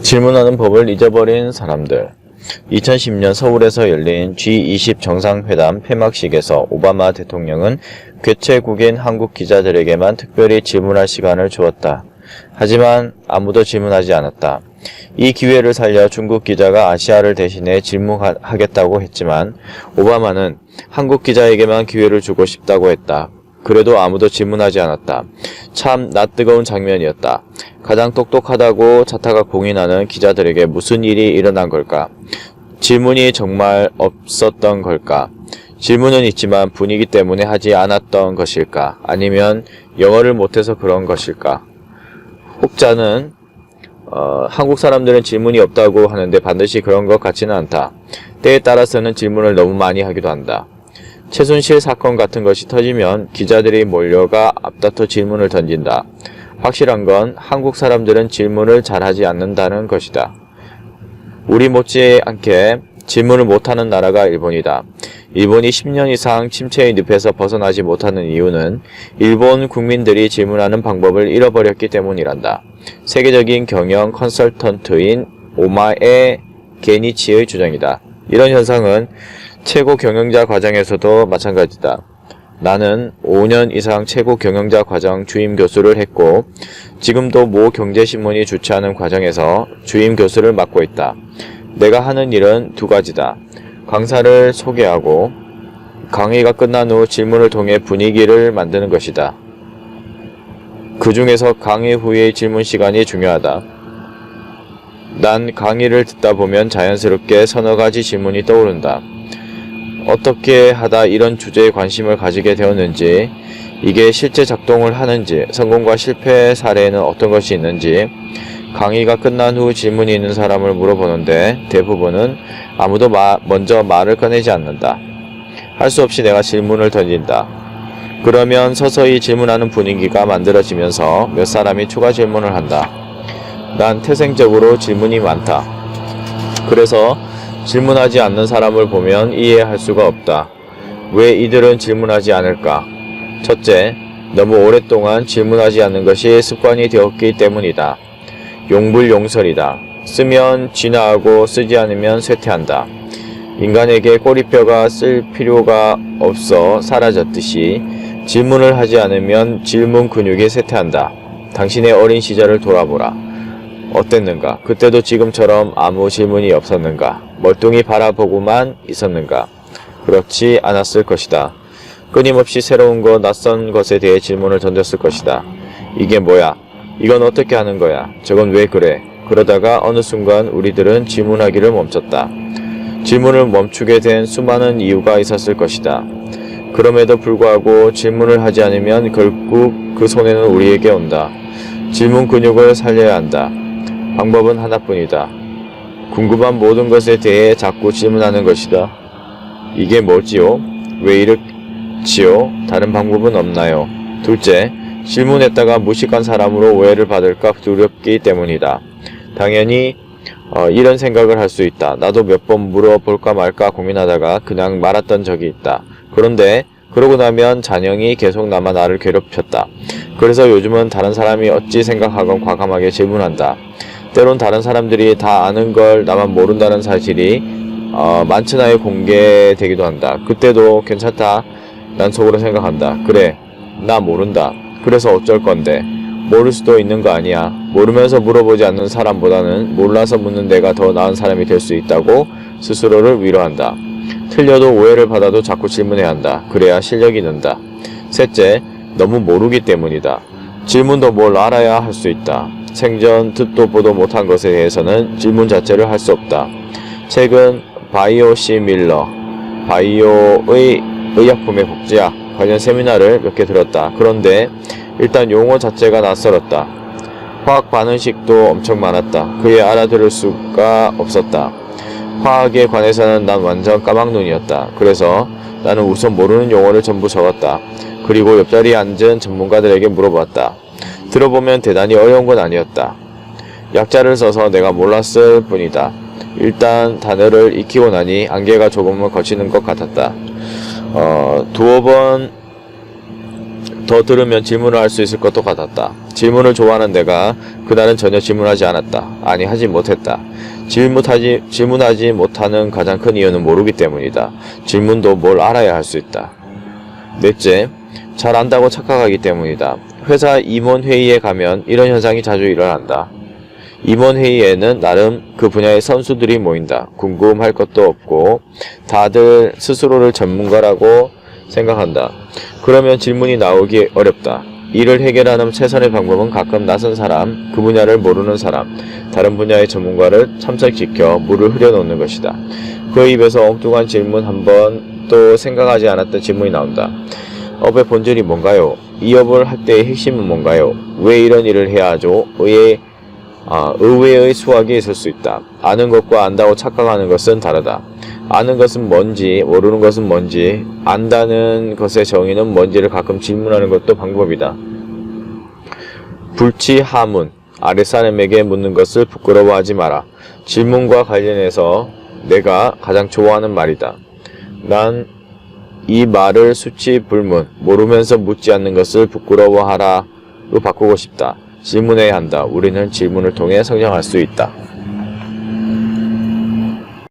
질문하는 법을 잊어버린 사람들. 2010년 서울에서 열린 G20 정상회담 폐막식에서 오바마 대통령은 개최국인 한국 기자들에게만 특별히 질문할 시간을 주었다. 하지만 아무도 질문하지 않았다. 이 기회를 살려 중국 기자가 아시아를 대신해 질문하겠다고 했지만 오바마는 한국 기자에게만 기회를 주고 싶다고 했다. 그래도 아무도 질문하지 않았다. 참 낯뜨거운 장면이었다. 가장 똑똑하다고 자타가 공인하는 기자들에게 무슨 일이 일어난 걸까? 질문이 정말 없었던 걸까? 질문은 있지만 분위기 때문에 하지 않았던 것일까? 아니면 영어를 못해서 그런 것일까? 혹자는 어, 한국 사람들은 질문이 없다고 하는데 반드시 그런 것 같지는 않다. 때에 따라서는 질문을 너무 많이 하기도 한다. 최순실 사건 같은 것이 터지면 기자들이 몰려가 앞다퉈 질문을 던진다. 확실한 건 한국 사람들은 질문을 잘하지 않는다는 것이다. 우리 못지않게 질문을 못하는 나라가 일본이다. 일본이 10년 이상 침체의 늪에서 벗어나지 못하는 이유는 일본 국민들이 질문하는 방법을 잃어버렸기 때문이란다. 세계적인 경영 컨설턴트인 오마에 게니치의 주장이다. 이런 현상은 최고 경영자 과정에서도 마찬가지다. 나는 5년 이상 최고 경영자 과정 주임 교수를 했고 지금도 모 경제신문이 주최하는 과정에서 주임 교수를 맡고 있다. 내가 하는 일은 두 가지다. 강사를 소개하고 강의가 끝난 후 질문을 통해 분위기를 만드는 것이다. 그 중에서 강의 후의 질문 시간이 중요하다. 난 강의를 듣다 보면 자연스럽게 서너 가지 질문이 떠오른다. 어떻게 하다 이런 주제에 관심을 가지게 되었는지, 이게 실제 작동을 하는지, 성공과 실패 사례에는 어떤 것이 있는지, 강의가 끝난 후 질문이 있는 사람을 물어보는데 대부분은 아무도 마, 먼저 말을 꺼내지 않는다. 할 수 없이 내가 질문을 던진다. 그러면 서서히 질문하는 분위기가 만들어지면서 몇 사람이 추가 질문을 한다. 난 태생적으로 질문이 많다. 그래서 질문하지 않는 사람을 보면 이해할 수가 없다. 왜 이들은 질문하지 않을까? 첫째, 너무 오랫동안 질문하지 않는 것이 습관이 되었기 때문이다. 용불용설이다. 쓰면 진화하고 쓰지 않으면 쇠퇴한다. 인간에게 꼬리뼈가 쓸 필요가 없어 사라졌듯이 질문을 하지 않으면 질문 근육이 쇠퇴한다. 당신의 어린 시절을 돌아보라. 어땠는가? 그때도 지금처럼 아무 질문이 없었는가? 멀뚱히 바라보고만 있었는가? 그렇지 않았을 것이다. 끊임없이 새로운 것, 낯선 것에 대해 질문을 던졌을 것이다. 이게 뭐야? 이건 어떻게 하는 거야? 저건 왜 그래? 그러다가 어느 순간 우리들은 질문하기를 멈췄다. 질문을 멈추게 된 수많은 이유가 있었을 것이다. 그럼에도 불구하고 질문을 하지 않으면 결국 그 손해는 우리에게 온다. 질문 근육을 살려야 한다. 방법은 하나뿐이다. 궁금한 모든 것에 대해 자꾸 질문하는 것이다. 이게 뭐지요? 왜 이렇지요? 다른 방법은 없나요? 둘째, 질문했다가 무식한 사람으로 오해를 받을까 두렵기 때문이다. 당연히 어, 이런 생각을 할 수 있다. 나도 몇 번 물어볼까 말까 고민하다가 그냥 말았던 적이 있다. 그런데 그러고 나면 잔영이 계속 남아 나를 괴롭혔다. 그래서 요즘은 다른 사람이 어찌 생각하건 과감하게 질문한다. 때론 다른 사람들이 다 아는 걸 나만 모른다는 사실이 어, 많지나에 공개되기도 한다. 그때도 괜찮다. 난 속으로 생각한다. 그래, 나 모른다. 그래서 어쩔 건데. 모를 수도 있는 거 아니야. 모르면서 물어보지 않는 사람보다는 몰라서 묻는 내가 더 나은 사람이 될 수 있다고 스스로를 위로한다. 틀려도 오해를 받아도 자꾸 질문해야 한다. 그래야 실력이 는다. 셋째, 너무 모르기 때문이다. 질문도 뭘 알아야 할 수 있다. 생전 듣도 보도 못한 것에 대해서는 질문 자체를 할 수 없다. 최근 바이오 시 밀러, 바이오의 의약품의 복제학 관련 세미나를 몇 개 들었다. 그런데 일단 용어 자체가 낯설었다. 화학 반응식도 엄청 많았다. 그에 알아들을 수가 없었다. 화학에 관해서는 난 완전 까막눈이었다. 그래서 나는 우선 모르는 용어를 전부 적었다. 그리고 옆자리에 앉은 전문가들에게 물어봤다. 들어보면 대단히 어려운 건 아니었다. 약자를 써서 내가 몰랐을 뿐이다. 일단 단어를 익히고 나니 안개가 조금은 거치는 것 같았다. 어, 두어 번 더 들으면 질문을 할 수 있을 것도 같았다. 질문을 좋아하는 내가 그날은 전혀 질문하지 않았다. 아니 하지 못했다. 질문하지 질문하지 못하는 가장 큰 이유는 모르기 때문이다. 질문도 뭘 알아야 할 수 있다. 넷째, 잘 안다고 착각하기 때문이다. 회사 임원 회의에 가면 이런 현상이 자주 일어난다. 임원 회의에는 나름 그 분야의 선수들이 모인다. 궁금할 것도 없고 다들 스스로를 전문가라고 생각한다. 그러면 질문이 나오기 어렵다. 이를 해결하는 최선의 방법은 가끔 낯선 사람, 그 분야를 모르는 사람, 다른 분야의 전문가를 참석시켜 물을 흐려놓는 것이다. 그 입에서 엉뚱한 질문 한 번 또 생각하지 않았던 질문이 나온다. 업의 본질이 뭔가요? 이 업을 할 때의 핵심은 뭔가요? 왜 이런 일을 해야 하죠? 의의, 아, 의외의 수학이 있을 수 있다. 아는 것과 안다고 착각하는 것은 다르다. 아는 것은 뭔지, 모르는 것은 뭔지, 안다는 것의 정의는 뭔지를 가끔 질문하는 것도 방법이다. 불치하문, 아랫사람에게 묻는 것을 부끄러워하지 마라. 질문과 관련해서 내가 가장 좋아하는 말이다. 난 이 말을 수치 불문, 모르면서 묻지 않는 것을 부끄러워하라로 바꾸고 싶다. 질문해야 한다. 우리는 질문을 통해 성장할 수 있다.